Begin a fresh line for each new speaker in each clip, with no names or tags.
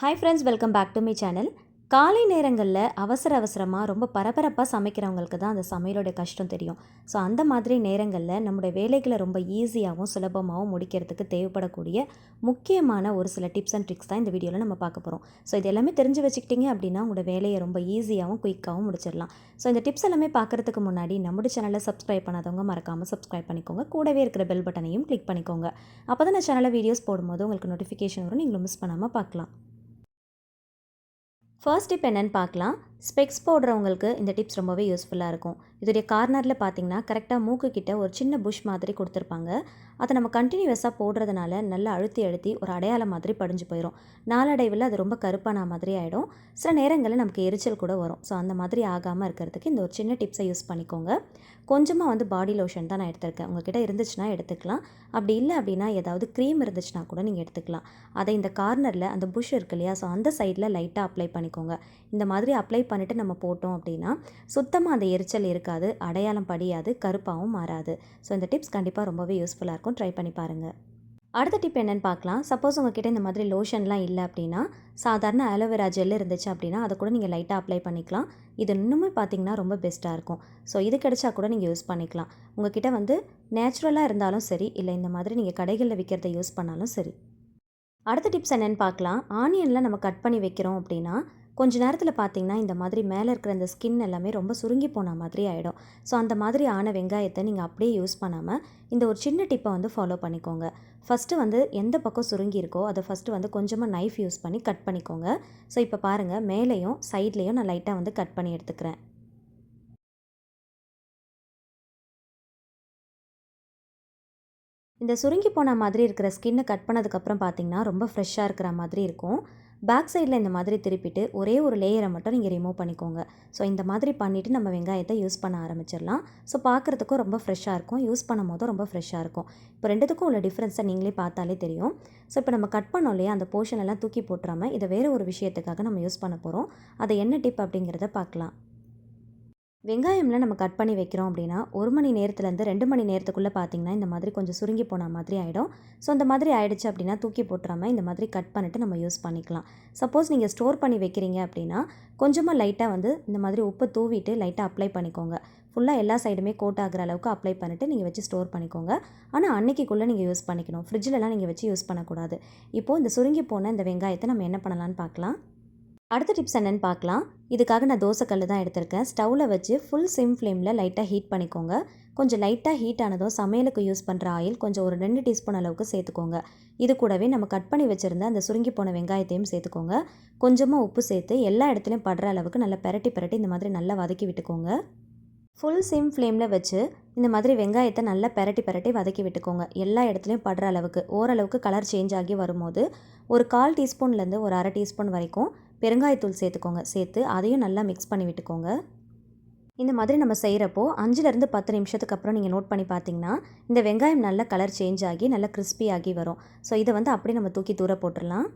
Hi friends welcome back to my channel காலை நேரங்களில் அவசர அவசரமாக ரொம்ப பரபரப்பாக சமைக்கிறவங்களுக்கு தான் அந்த சமையலோட கஷ்டம் தெரியும். ஸோ அந்த மாதிரி நேரங்களில் நம்முடைய வேலைகளை ரொம்ப ஈஸியாகவும் சுலபமாகவும் முடிக்கிறதுக்கு தேவைப்படக்கூடிய முக்கியமான ஒரு சில டிப்ஸ் அண்ட் ட்ரிக்ஸ் தான் இந்த வீடியோவில் நம்ம பார்க்க போகிறோம் ஸோ இது எல்லாமே தெரிஞ்சு வச்சுக்கிட்டிங்க அப்படின்னா உங்களோட வேலையை ரொம்ப ஈஸியாகவும் குயிக்காகவும் முடிச்சிடலாம். ஸோ இந்த டிப்ஸ் எல்லாமே பார்க்குறதுக்கு முன்னாடி நம்முடைய சேனலை சப்ஸ்கிரைப் பண்ணாதவங்க மறக்காமல் சப்ஸ்கிரைப் பண்ணிக்கோங்க. கூடவே இருக்கிற பெல் பட்டனையும் கிளிக் பண்ணிக்கோங்க. அப்போ தான் நான் சேனலில் வீடியோஸ் போடும்போது உங்களுக்கு நோட்டிஃபிகேஷன் வரும். நீங்களும் மிஸ் பண்ணாமல் பார்க்கலாம். ஃபர்ஸ்ட் டிப் என்னென்னு பார்க்கலாம். ஸ்பெக்ஸ் போடுறவங்களுக்கு இந்த டிப்ஸ் ரொம்பவே யூஸ்ஃபுல்லாக இருக்கும். இதோடைய கார்னரில் பார்த்தீங்கன்னா கரெக்டாக மூக்கு கிட்ட ஒரு சின்ன புஷ் மாதிரி கொடுத்துருப்பாங்க. அதை நம்ம கண்டினியூஸாக போடுறதுனால நல்லா அழுத்தி அழுத்தி ஒரு அடையாளம் மாதிரி படிஞ்சு போயிடும் நாளடைவில் அது ரொம்ப கருப்பான மாதிரி ஆகிடும் சில நேரங்களில் நமக்கு எரிச்சல் கூட வரும். ஸோ அந்த மாதிரி ஆகாமல் இருக்கிறதுக்கு இந்த ஒரு சின்ன டிப்ஸை யூஸ் பண்ணிக்கோங்க. கொஞ்சமாக வந்து பாடி லோஷன் தான் நான் எடுத்திருக்கேன். உங்ககிட்ட இருந்துச்சுன்னா எடுத்துக்கலாம். அப்படி இல்லை அப்படின்னா ஏதாவது க்ரீம் இருந்துச்சுன்னா கூட நீங்கள் எடுத்துக்கலாம். அதை இந்த கார்னரில் அந்த புஷ் இருக்கு இல்லையா? ஸோ அந்த சைடில் லைட்டாக அப்ளை பண்ணிக்கோங்க. இந்த மாதிரி அப்ளை பண்ணிவிட்டு நம்ம போட்டோம் அப்படின்னா சுத்தமாக அந்த எரிச்சல் இருக்காது அடையாளம் படியாது கருப்பாகவும் மாறாது. ஸோ இந்த டிப்ஸ் கண்டிப்பாக ரொம்பவே யூஸ்ஃபுல்லாக இருக்கும். ட்ரை பண்ணி பாருங்கள் அடுத்த டிப் என்னென்னு பார்க்கலாம். சப்போஸ் உங்ககிட்ட இந்த மாதிரி லோஷன்லாம் இல்லை அப்படின்னா சாதாரண அலோவேரா ஜெல் இருந்துச்சு அப்படின்னா அதை கூட நீங்கள் லைட்டாக அப்ளை பண்ணிக்கலாம். இது இன்னுமே பார்த்தீங்கன்னா ரொம்ப பெஸ்ட்டாக இருக்கும். ஸோ இது கிடைச்சா கூட நீங்கள் யூஸ் பண்ணிக்கலாம். உங்ககிட்ட வந்து நேச்சுரலாக இருந்தாலும் சரி இல்லை இந்த மாதிரி நீங்கள் கடைகளில் விற்கிறத யூஸ் பண்ணாலும் சரி. அடுத்த டிப்ஸ் என்னென்னு பார்க்கலாம். ஆனியனில் நம்ம கட் பண்ணி வைக்கிறோம் அப்படின்னா கொஞ்ச நேரத்தில் பார்த்தீங்கன்னா இந்த மாதிரி மேலே இருக்கிற இந்த ஸ்கின் எல்லாமே ரொம்ப சுருங்கி போன மாதிரி ஆகிடும் ஸோ அந்த மாதிரி ஆன வெங்காயத்தை நீங்கள் அப்படியே யூஸ் பண்ணாமல் இந்த ஒரு சின்ன டிப்பை வந்து ஃபாலோ பண்ணிக்கோங்க. ஃபஸ்ட்டு வந்து எந்த பக்கம் சுருங்கி இருக்கோ அதை ஃபஸ்ட்டு வந்து கொஞ்சமாக நைஃப் யூஸ் பண்ணி கட் பண்ணிக்கோங்க. ஸோ இப்போ பாருங்கள் மேலேயும் சைட்லேயும் நான் லைட்டாக வந்து கட் பண்ணி எடுத்துக்கிறேன். இந்த சுருங்கி போன மாதிரி இருக்கிற ஸ்கின்னை கட் பண்ணதுக்கப்புறம் பார்த்தீங்கன்னா ரொம்ப ஃப்ரெஷ்ஷாக இருக்கிற மாதிரி இருக்கும். பேக் சைடில் இந்த மாதிரி திருப்பிட்டு ஒரே ஒரு லேயரை மட்டும் நீங்கள் ரிமூவ் பண்ணிக்கோங்க. ஸோ இந்த மாதிரி பண்ணிவிட்டு நம்ம வெங்காயத்தை யூஸ் பண்ண ஆரம்பிச்சிடலாம். ஸோ பார்க்குறதுக்கும் ரொம்ப ஃப்ரெஷ்ஷாக இருக்கும். யூஸ் பண்ணும் போதும் ரொம்ப ஃப்ரெஷ்ஷாக இருக்கும். இப்போ ரெண்டுத்துக்கும் உள்ள டிஃப்ரென்ஸை நீங்களே பார்த்தாலே தெரியும். ஸோ இப்போ நம்ம கட் பண்ணோம் இல்லையா? அந்த போர்ஷன் எல்லாம் தூக்கி போட்டுறாமல் இதை வேறு ஒரு விஷயத்துக்காக நம்ம யூஸ் பண்ண போகிறோம் அதை என்ன டிப் அப்படிங்கிறத பார்க்கலாம். வெங்காயம்லாம் நம்ம கட் பண்ணி வைக்கிறோம் அப்படின்னா ஒரு மணி நேரத்துலேருந்து ரெண்டு மணி நேரத்துக்குள்ளே பார்த்தீங்கன்னா இந்த மாதிரி கொஞ்சம் சுருங்கி போன மாதிரி ஆகிடும் ஸோ அந்த மாதிரி ஆகிடுச்சு அப்படின்னா தூக்கி போட்டுறாமல் இந்த மாதிரி கட் பண்ணிவிட்டு நம்ம யூஸ் பண்ணிக்கலாம். சப்போஸ் நீங்கள் ஸ்டோர் பண்ணி வைக்கிறீங்க அப்படின்னா கொஞ்சமாக லைட்டாக வந்து இந்த மாதிரி உப்பு தூவிட்டு லைட்டாக அப்ளை பண்ணிக்கோங்க. ஃபுல்லாக எல்லா சைடுமே கோட் ஆகிற அளவுக்கு அப்ளை பண்ணிவிட்டு நீங்கள் வச்சு ஸ்டோர் பண்ணிக்கோங்க. ஆனால் அன்னைக்குள்ளே நீங்கள் யூஸ் பண்ணிக்கணும். ஃப்ரிட்ஜிலலாம் நீங்கள் வச்சு யூஸ் பண்ணக்கூடாது. இப்போது இந்த சுருங்கி போன இந்த வெங்காயத்தை நம்ம என்ன பண்ணலான்னு பார்க்கலாம் அடுத்த டிப்ஸ் என்னென்னு பார்க்கலாம். இதுக்காக நான் தோசைக்கல் தான் எடுத்திருக்கேன். ஸ்டவ்வில் வச்சு ஃபுல் சிம் ஃப்ளேமில் லைட்டாக ஹீட் பண்ணிக்கோங்க. கொஞ்சம் லைட்டாக ஹீட் ஆனதும் சமையலுக்கு யூஸ் பண்ணுற ஆயில் கொஞ்சம் ஒரு ரெண்டு டீஸ்பூன் அளவுக்கு சேர்த்துக்கோங்க. இது கூடவே நம்ம கட் பண்ணி வச்சுருந்த அந்த சுருங்கி போன வெங்காயத்தையும் சேர்த்துக்கோங்க. கொஞ்சமாக உப்பு சேர்த்து எல்லா இடத்துலையும் படுற அளவுக்கு நல்லா பெரட்டி பெரட்டி இந்த மாதிரி நல்லா வதக்கி விட்டுக்கோங்க. ஃபுல் சிம் ஃப்ளேமில் வச்சு இந்த மாதிரி வெங்காயத்தை நல்லா பெரட்டி பெரட்டி வதக்கி விட்டுக்கோங்க. எல்லா இடத்துலையும் படுற அளவுக்கு ஓரளவுக்கு கலர் சேஞ்ச் ஆகி வரும்போது ஒரு கால் டீஸ்பூன்லேருந்து ஒரு அரை டீஸ்பூன் வரைக்கும் பெருங்காயத்தூள் சேர்த்துக்கோங்க. சேர்த்து அதையும் நல்லா மிக்ஸ் பண்ணி விட்டுக்கோங்க. இந்த மாதிரி நம்ம செய்கிறப்போ அஞ்சுலேருந்து பத்து நிமிஷத்துக்கு அப்புறம் நீங்கள் நோட் பண்ணி பார்த்தீங்கன்னா இந்த வெங்காயம் நல்லா கலர் சேஞ்ச் ஆகி நல்லா கிறிஸ்பி ஆகி வரும். ஸோ இதை வந்து அப்படியே நம்ம தூக்கி தூர போட்டுடலாம்.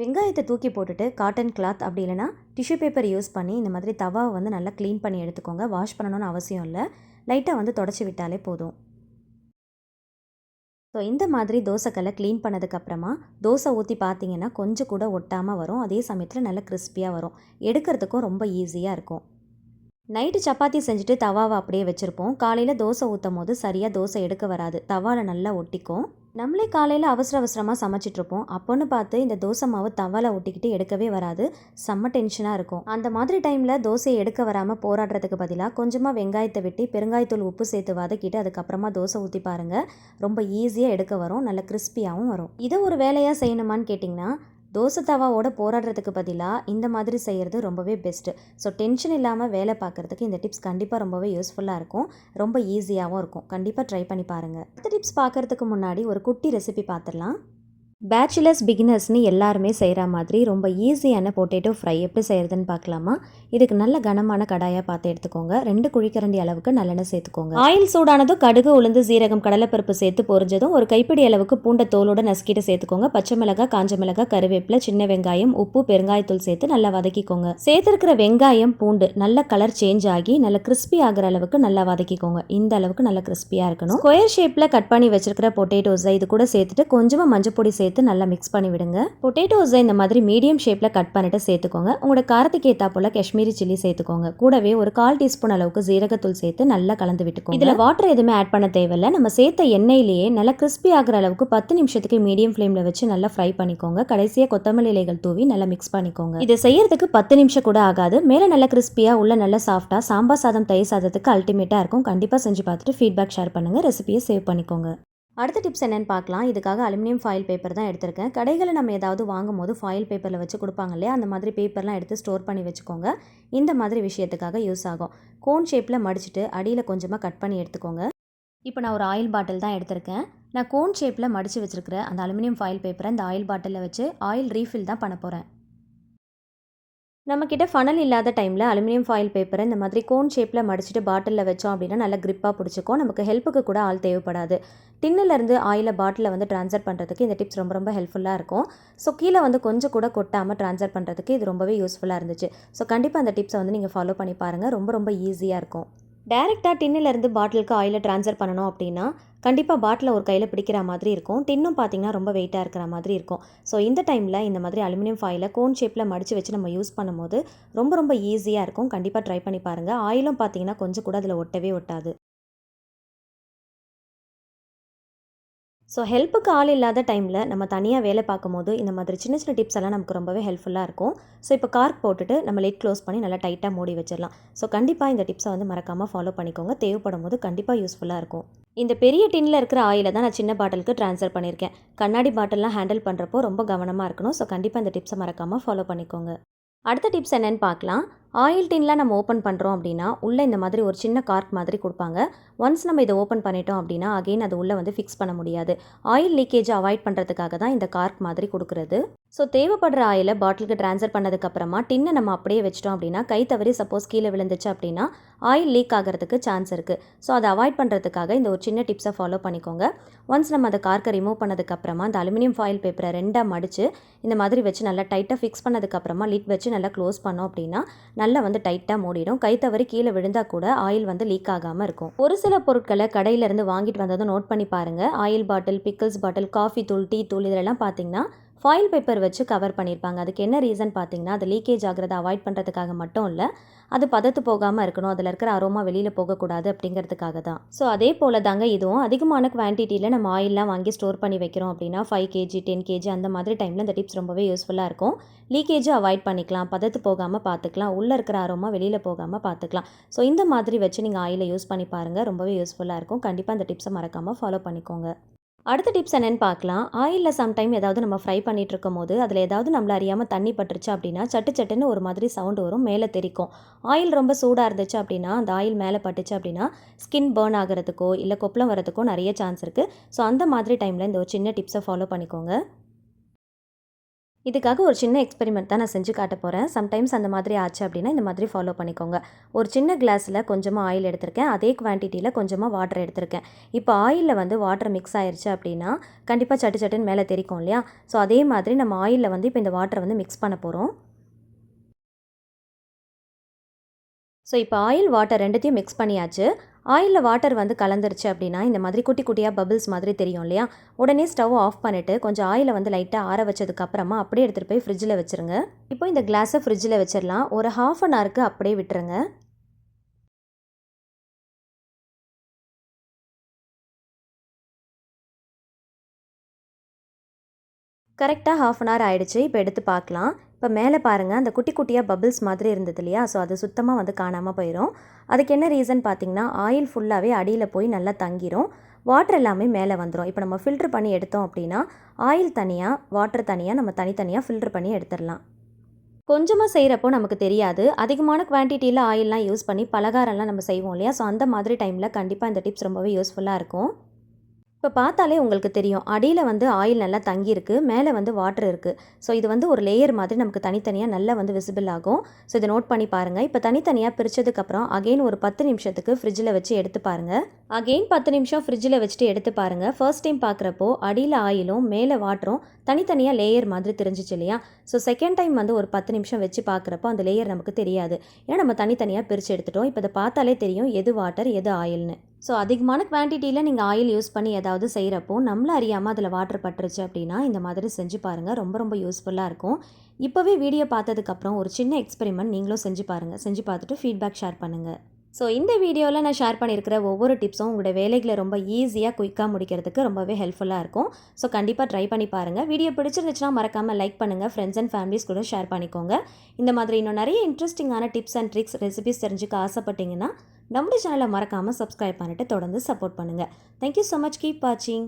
வெங்காயத்தை தூக்கி போட்டுட்டு காட்டன் கிளாத் அப்படி இல்லைனா டிஷ்யூ பேப்பர் யூஸ் பண்ணி இந்த மாதிரி தவாவை வந்து நல்லா க்ளீன் பண்ணி எடுத்துக்கோங்க. வாஷ் பண்ணணும்னு அவசியம் இல்லை. லைட்டாக வந்து தொடச்சி விட்டாலே போதும். ஸோ இந்த மாதிரி தோசைக்கல்லை க்ளீன் பண்ணதுக்கப்புறமா தோசை ஊற்றி பார்த்தீங்கன்னா கொஞ்சம் கூட ஒட்டாமல் வரும். அதே சமயத்தில் நல்லா கிறிஸ்பியாக வரும். எடுக்கிறதுக்கும் ரொம்ப ஈஸியாக இருக்கும். நைட்டு சப்பாத்தி செஞ்சுட்டு தவாவை அப்படியே வச்சுருப்போம். காலையில் தோசை ஊற்றும் போது சரியாக தோசை எடுக்க வராது. தவாவில் நல்லா ஒட்டிக்கும். நம்மளே காலையில் அவசர அவசரமாக சமைச்சிட்ருப்போம். அப்போன்னு பார்த்து இந்த தோசை மாவு தவலை ஒட்டிக்கிட்டு எடுக்கவே வராது. செம்ம டென்ஷனாக இருக்கும். அந்த மாதிரி டைமில் தோசையை எடுக்க வராமல் போராடுறதுக்கு பதிலாக கொஞ்சமாக வெங்காயத்தை வெட்டி பெருங்காயத்தூள் உப்பு சேர்த்து வதக்கிட்டு அதுக்கப்புறமா தோசை ஊற்றி பாருங்கள் ரொம்ப ஈஸியாக எடுக்க வரும். நல்ல கிறிஸ்பியாகவும் வரும். இதை ஒரு வேலையாக செய்யணுமான்னு கேட்டிங்கன்னா தோசை தவாவோட போராடுறதுக்கு பதிலாக இந்த மாதிரி செய்கிறது ரொம்பவே பெஸ்ட்டு ஸோ டென்ஷன் இல்லாமல் வேலை பார்க்குறதுக்கு இந்த டிப்ஸ் கண்டிப்பாக ரொம்பவே யூஸ்ஃபுல்லாக இருக்கும். ரொம்ப ஈஸியாகவும் இருக்கும். கண்டிப்பாக ட்ரை பண்ணி பாருங்கள் இந்த டிப்ஸ் பார்க்குறதுக்கு முன்னாடி ஒரு குட்டி ரெசிபி பார்த்துடலாம். பேச்சுலர்ஸ் பிகினர்ஸ்னு எல்லாருமே செய்கிற மாதிரி ரொம்ப ஈஸியான பொட்டேட்டோ ஃப்ரை எப்படி செய்கிறதுன்னு பார்க்கலாமா? இதுக்கு நல்ல கனமான கடாயாக பார்த்து எடுத்துக்கோங்க. ரெண்டு குழிக்கரண்டி அளவுக்கு நல்லெண்ணெய் சேர்த்துக்கோங்க. ஆயில் சூடானதும் கடுகு உளுந்து சீரகம் கடலைப்பருப்பு சேர்த்து பொரிஞ்சதும் ஒரு கைப்பிடி அளவுக்கு பூண்டை தோலோட நசுக்கிட்டு சேர்த்துக்கோங்க. பச்சை மிளகாய் காஞ்ச மிளகாய் கருவேப்பிலை சின்ன வெங்காயம் உப்பு பெருங்காயத்தூள் சேர்த்து நல்லா வதக்கிக்கோங்க. சேர்த்துருக்கிற வெங்காயம் பூண்டு நல்ல கலர் சேஞ்ச் ஆகி நல்ல கிறிஸ்பி ஆகிற அளவுக்கு நல்லா வதக்கிக்கோங்க. இந்த அளவுக்கு நல்லா கிறிஸ்பியாக இருக்கணும். ஸ்கொயர் ஷேப்பில் கட் பண்ணி வச்சிருக்கிற பொட்டேட்டோஸை இது கூட சேர்த்துட்டு கொஞ்சமாக மஞ்சள் பொடி சேர்த்து நல்லா மிக்ஸ் பண்ணி விடுங்க. பொட்டேட்டோஸை இந்த மாதிரி மீடியம் ஷேப்பில் கட் பண்ணிட்டு சேர்த்துக்கோங்க. உங்களோட காரத்துக்கு ஏற்றா போல் காஷ்மீரி சில்லி சேர்த்துக்கோங்க. கூடவே ஒரு கால் டீஸ்பூன் அளவுக்கு ஜீரகத்தூள் சேர்த்து நல்லா கலந்து விட்டுக்கோங்க. இதில் வாட்டர் எதுவுமே ஆட் பண்ண தேவையில்ல. நம்ம சேர்த்த எண்ணெயிலேயே நல்லா கிறிஸ்பி ஆகிற அளவுக்கு பத்து நிமிஷத்துக்கு மீடியம் ஃப்ளேமில் வச்சு நல்லா ஃப்ரை பண்ணிக்கோங்க. கடைசியாக கொத்தமல்லி இலைகள் தூவி நல்லா மிக்ஸ் பண்ணிக்கோங்க. இதை செய்யறதுக்கு பத்து நிமிஷம் கூட ஆகாது. மேலே நல்லா கிறிஸ்பியாக உள்ள நல்லா சாஃப்டாக சாம்பார் சாதம் தயிர் சாதத்துக்கு அல்டிமேட்டாக இருக்கும். கண்டிப்பாக செஞ்சு பார்த்துட்டு ஃபீட்பேக் ஷேர் பண்ணுங்கள் ரெசிபியை சேவ் பண்ணிக்கோங்க. அடுத்த டிப்ஸ் என்னென்னு பார்க்கலாம். இதுக்காக அலுமினியம் ஃபாயில் பேப்பர் தான் எடுத்திருக்கேன். கடைகளில் நம்ம ஏதாவது வாங்கும் போது ஃபாயில் பேப்பரில் வச்சு கொடுப்பாங்க இல்லையா? அந்த மாதிரி பேப்பர்லாம் எடுத்து ஸ்டோர் பண்ணி வச்சுக்கோங்க. இந்த மாதிரி விஷயத்துக்காக யூஸ் ஆகும். கோன் ஷேப்பில் மடிச்சுட்டு அடியில் கொஞ்சமாக கட் பண்ணி எடுத்துக்கோங்க. இப்போ நான் ஒரு ஆயில் பாட்டில் தான் எடுத்திருக்கேன். நான் கோன் ஷேப்பில் மடித்து வச்சுருக்கிற அந்த அலுமினியம் ஃபாயில் பேப்பரை இந்த ஆயில் பாட்டிலில் வச்சு ஆயில் ரீஃபில் தான் பண்ண போகிறேன் நம்மக்கிட்ட ஃபனல் இல்லாத டைமில் அலுமினியம் ஃபாயில் பேப்பரை இந்த மாதிரி கோன் ஷேப்பில் மடிச்சுட்டு பாட்டிலில் வச்சோம் அப்படின்னா நல்லா கிரிப்பாக பிடிச்சிக்கும். நமக்கு ஹெல்ப்புக்கு கூட ஆள் தேவைப்படாது. டின்னிலேருந்து ஆயிலை பாட்டிலில் வந்து ட்ரான்ஸ்ஃபர் பண்ணுறதுக்கு இந்த டிப்ஸ் ரொம்ப ரொம்ப ஹெல்ப்ஃபுல்லாக இருக்கும். ஸோ கீழே வந்து கொஞ்சம் கூட கொட்டாமல் ட்ரான்ஸ்ஃபர் பண்ணுறதுக்கு இது ரொம்பவே யூஸ்ஃபுல்லாக இருந்துச்சு. ஸோ கண்டிப்பாக அந்த டிப்ஸை வந்து நீங்கள் ஃபாலோ பண்ணி பாருங்கள் ரொம்ப ரொம்ப ஈஸியாக இருக்கும். டேரெக்டாக டின்னிலேருந்து பாட்டிலுக்கு ஆயிலை ட்ரான்ஸ்ஃபர் பண்ணணும் அப்படின்னா கண்டிப்பாக பாட்டிலை ஒரு கையில் பிடிக்கிற மாதிரி இருக்கும். டின்னும் பார்த்தீங்கன்னா ரொம்ப வெயிட்டாக இருக்கிற மாதிரி இருக்கும். ஸோ இந்த டைமில் இந்த மாதிரி அலுமினியம் ஃபாயிலை கோன் ஷேப்பில் மடித்து வச்சு நம்ம யூஸ் பண்ணும்போது ரொம்ப ரொம்ப ஈஸியாக இருக்கும். கண்டிப்பாக ட்ரை பண்ணி பாருங்கள் ஆயிலும் பார்த்தீங்கன்னா கொஞ்சம் கூட அதில் ஒட்டவே ஒட்டாது. ஸோ ஹெல்ப்புக்கு ஆள் இல்லாத டைமில் நம்ம தனியாக வேலை பார்க்கும்போது இந்த மாதிரி சின்ன சின்ன டிப்ஸ் எல்லாம் நமக்கு ரொம்பவே ஹெல்ப்ஃபுல்லாக இருக்கும். ஸோ இப்போ கார்க் போட்டுட்டு நம்ம லைட் க்ளோஸ் பண்ணி நல்லா டைட்டாக மூடி வச்சிடலாம். ஸோ கண்டிப்பாக இந்த டிப்ஸை வந்து மறக்காமல் ஃபாலோ பண்ணிக்கோங்க. தேவைப்படும் போது கண்டிப்பாக யூஸ்ஃபுல்லாக இருக்கும். இந்த பெரிய டின்னில் இருக்கிற ஆயிலை தான் நான் சின்ன பாட்டிலுக்கு ட்ரான்ஸ்ஃபர் பண்ணியிருக்கேன். கண்ணாடி பாட்டில்லாம் ஹேண்டில் பண்ணுறப்போ ரொம்ப கவனமாக இருக்கணும். ஸோ கண்டிப்பாக இந்த டிப்ஸை மறக்காமல் ஃபாலோ பண்ணிக்கோங்க. அடுத்த டிப்ஸ் என்னென்னு பார்க்கலாம். ஆயில் டின்லாம் நம்ம ஓப்பன் பண்ணுறோம் அப்படின்னா உள்ளே இந்த மாதிரி ஒரு சின்ன கார்க் மாதிரி கொடுப்பாங்க. ஒன்ஸ் நம்ம இதை ஓப்பன் பண்ணிட்டோம் அப்படின்னா அகைன் அது உள்ளே வந்து ஃபிக்ஸ் பண்ண முடியாது. ஆயில் லீக்கேஜை அவாய்ட் பண்ணுறதுக்காக தான் இந்த கார்க் மாதிரி கொடுக்குறது. ஸோ தேவைப்படுற ஆயிலை பாட்டிலுக்கு ட்ரான்ஸ்ஃபர் பண்ணதுக்கப்புறமா டின்னை நம்ம அப்படியே வச்சிட்டோம் அப்படின்னா கை தவறி சப்போஸ் கீழே விழுந்துச்சு அப்படின்னா ஆயில் லீக் ஆகிறதுக்கு சான்ஸ் இருக்குது ஸோ அதை அவாய்ட் பண்ணுறதுக்காக இந்த ஒரு சின்ன டிப்ஸை ஃபாலோ பண்ணிக்கோங்க. ஒன்ஸ் நம்ம அந்த கார்க்கை ரிமூவ் பண்ணதுக்கப்புறமா அந்த அலுமினியம் ஃபாயில் பேப்பரை ரெண்டாக மடித்து இந்த மாதிரி வச்சு நல்லா டைட்டாக ஃபிக்ஸ் பண்ணதுக்கப்புறமா லிட் வச்சு நல்லா க்ளோஸ் பண்ணோம் அப்படின்னா நல்லா வந்து டைட்டாக மூடிடும். கை தவறி கீழே விழுந்தால் கூட ஆயில் வந்து லீக் ஆகாமல் இருக்கும். ஒரு சில பொருட்களை கடையிலேருந்து வாங்கிட்டு வந்ததும் நோட் பண்ணி பாருங்கள் oil bottle pickles bottle coffee தூள் டீ தூள் இதெல்லாம் பார்த்தீங்கன்னா ஃபாயில் பேப்பர் வச்சு கவர் பண்ணியிருப்பாங்க அதுக்கு என்ன ரீசன் பார்த்தீங்கன்னா அது லீக்கேஜ் ஆகிறத அவாய்ட் பண்ணுறதுக்காக மட்டும் இல்லை அது பதத்து போகாமல் இருக்கணும். அதில் இருக்கிற அரோமா வெளியில் போகக்கூடாது அப்படிங்கிறதுக்காக தான். ஸோ அதே போல் தாங்க இதுவும். அதிகமான குவான்டிட்டியில் நம்ம ஆயிலெலாம் வாங்கி ஸ்டோர் பண்ணி வைக்கிறோம் அப்படின்னா ஃபைவ் கேஜி டென் கேஜி அந்த மாதிரி டைமில் இந்த டிப்ஸ் ரொம்பவே யூஸ்ஃபுல்லாக இருக்கும். லீக்கேஜும் அவாய்ட் பண்ணிக்கலாம். பதத்து போகாமல் பார்த்துக்கலாம். உள்ளே இருக்கிற அரோமா வெளியில் போகாமல் பார்த்துக்கலாம். ஸோ இந்த மாதிரி வச்சு நீங்கள் ஆயிலை யூஸ் பண்ணி பாருங்கள் ரொம்பவே யூஸ்ஃபுல்லாக இருக்கும். கண்டிப்பாக அந்த டிப்ஸை மறக்காமல் ஃபாலோ பண்ணிக்கோங்க. அடுத்த டிப்ஸ் என்னென்னு பார்க்கலாம். ஆயிலில் சம்டைம் ஏதாவது நம்ம ஃப்ரை பண்ணிகிட்டு இருக்கும் போது அதில் ஏதாவது நம்மளை அறியாமல் தண்ணி பட்டுருச்சு அப்படின்னா சட்டு சட்டுன்னு ஒரு மாதிரி சவுண்டு வரும் மேலே தெரிக்கும். ஆயில் ரொம்ப சூடாக இருந்துச்சு அப்படின்னா அந்த ஆயில் மேலே பட்டுச்சு அப்படின்னா ஸ்கின் பேர்ன் ஆகிறதுக்கோ இல்லை கொப்பளம் வரதுக்கோ நிறைய சான்ஸ் இருக்குது ஸோ அந்த மாதிரி டைமில் இந்த ஒரு சின்ன டிப்ஸை ஃபாலோ பண்ணிக்கோங்க. இதுக்காக ஒரு சின்ன எக்ஸ்பெரிமெண்ட் தான் நான் செஞ்சு காட்ட போகிறேன் சம்டைம்ஸ் அந்த மாதிரி ஆச்சு அப்படின்னா இந்த மாதிரி ஃபாலோ பண்ணிக்கோங்க. ஒரு சின்ன கிளாஸில் கொஞ்சமாக ஆயில் எடுத்திருக்கேன். அதே குவான்டிட்டியில் கொஞ்சமாக வாட்டர் எடுத்திருக்கேன். இப்போ ஆயிலில் வந்து வாட்டர் மிக்ஸ் ஆயிடுச்சு அப்படின்னா கண்டிப்பாக சட்டு சட்டுன்னு மேலே தெரிக்கும் இல்லையா? ஸோ அதே மாதிரி நம்ம ஆயிலில் வந்து இப்போ இந்த வாட்டரை வந்து மிக்ஸ் பண்ண போகிறோம் ஸோ இப்போ ஆயில் வாட்டர் ரெண்டுத்தையும் மிக்ஸ் பண்ணியாச்சு. ஆயிலில் வாட்டர் வந்து கலந்துருச்சு அப்படின்னா இந்த மாதிரி குட்டி குட்டியாக பபிள்ஸ் மாதிரி தெரியும் இல்லையா? உடனே ஸ்டவ் ஆஃப் பண்ணிவிட்டு கொஞ்சம் ஆயிலை வந்து லைட்டாக ஆற வச்சதுக்கப்புறமா அப்படியே எடுத்துகிட்டு போய் ஃப்ரிட்ஜில் வச்சுருங்க. இப்போ இந்த கிளாஸை ஃப்ரிட்ஜில் வச்சிடலாம். ஒரு ஹாஃப் அன் ஹவருக்கு அப்படியே விட்டுருங்க. கரெக்டாக ஹாஃப் அன் ஹவர் ஆகிடுச்சு இப்போ எடுத்து பார்க்கலாம். இப்போ மேலே பாருங்கள் அந்த குட்டி குட்டியாக பபிள்ஸ் மாதிரி இருந்தது இல்லையா? ஸோ அது சுத்தமாக வந்து காணாமல் போயிடும் அதுக்கு என்ன ரீசன் பார்த்திங்கன்னா ஆயில் ஃபுல்லாகவே அடியில் போய் நல்லா தங்கிரும். வாட்டர் எல்லாமே மேலே வந்துடும் இப்போ நம்ம ஃபில்ட்ரு பண்ணி எடுத்தோம் அப்படின்னா ஆயில் தனியாக வாட்டர் தனியாக நம்ம தனித்தனியாக ஃபில்ட்ரு பண்ணி எடுத்துடலாம். கொஞ்சமாக செய்கிறப்போ நமக்கு தெரியாது. அதிகமான குவான்டிட்டியில் ஆயிலெலாம் யூஸ் பண்ணி பலகாரம்லாம் நம்ம செய்வோம் இல்லையா? ஸோ அந்த மாதிரி டைமில் கண்டிப்பாக இந்த டிப்ஸ் ரொம்பவே யூஸ்ஃபுல்லாக இருக்கும். இப்போ பார்த்தாலே உங்களுக்கு தெரியும். அடியில் வந்து ஆயில் நல்லா தங்கியிருக்கு. மேலே வந்து வாட்டர் இருக்குது ஸோ இது வந்து ஒரு லேயர் மாதிரி நமக்கு தனித்தனியாக நல்லா வந்து விசிபிள் ஆகும். ஸோ இதை நோட் பண்ணி பாருங்கள் இப்போ தனித்தனியாக பிரித்ததுக்கப்புறம் அகெயின் ஒரு பத்து நிமிஷத்துக்கு ஃப்ரிட்ஜில் வச்சு எடுத்து பாருங்கள் அகெயின் பத்து நிமிஷம் ஃப்ரிட்ஜில் வச்சுட்டு எடுத்து பாருங்கள் ஃபர்ஸ்ட் டைம் பார்க்குறப்போ அடியில் ஆயிலும் மேலே வாட்டரும் தனித்தனியாக லேயர் மாதிரி தெரிஞ்சிச்சு இல்லையா? ஸோ செகண்ட் டைம் வந்து ஒரு பத்து நிமிஷம் வச்சு பார்க்குறப்போ அந்த லேயர் நமக்கு தெரியாது. ஏன்னா நம்ம தனித்தனியாக பிரித்து எடுத்துட்டோம். இப்போ இதை பார்த்தாலே தெரியும் எது வாட்டர் எது ஆயில்னு ஸோ அதிகமான குவான்டிட்டியில் நீங்கள் ஆயில் யூஸ் பண்ணி ஏதாவது செய்கிறப்போ நம்மளும் அறியாமல் அதில் வாட்டர் பட்டுருச்சு அப்படின்னா இந்த மாதிரி செஞ்சு பாருங்கள் ரொம்ப ரொம்ப யூஸ்ஃபுல்லாக இருக்கும். இப்போவே வீடியோ பார்த்ததுக்கப்புறம் ஒரு சின்ன எக்ஸ்பெரிமெண்ட் நீங்களும் செஞ்சு பாருங்கள் செஞ்சு பார்த்துட்டு ஃபீட்பேக் ஷேர் பண்ணுங்கள் ஸோ இந்த வீடியோவில் நான் ஷேர் பண்ணியிருக்கிற ஒவ்வொரு டிப்ஸும் உங்களோட வேலைகளை ரொம்ப ஈஸியாக குயிக்காக முடிக்கிறதுக்கு ரொம்பவே ஹெல்ப்ஃபுல்லாக இருக்கும். ஸோ கண்டிப்பாக ட்ரை பண்ணி பாருங்கள் வீடியோ பிடிச்சிருந்துச்சுன்னா மறக்காமல் லைக் பண்ணுங்கள் ஃப்ரெண்ட்ஸ் அண்ட் ஃபேமிலிஸ் கூட ஷேர் பண்ணிக்கோங்க. இந்த மாதிரி இன்னும் நிறைய இன்ட்ரெஸ்டிங்கான டிப்ஸ் அண்ட் ட்ரிக்ஸ் ரெசிபிஸ் தெரிஞ்சுக்க ஆசைப்பட்டீங்கன்னா நம்முடைய சேனலை மறக்காமல் சப்ஸ்கிரைப் பண்ணிட்டு தொடர்ந்து சப்போர்ட் பண்ணுங்கள் தேங்க்யூ ஸோ மச் கீப் வாட்சிங்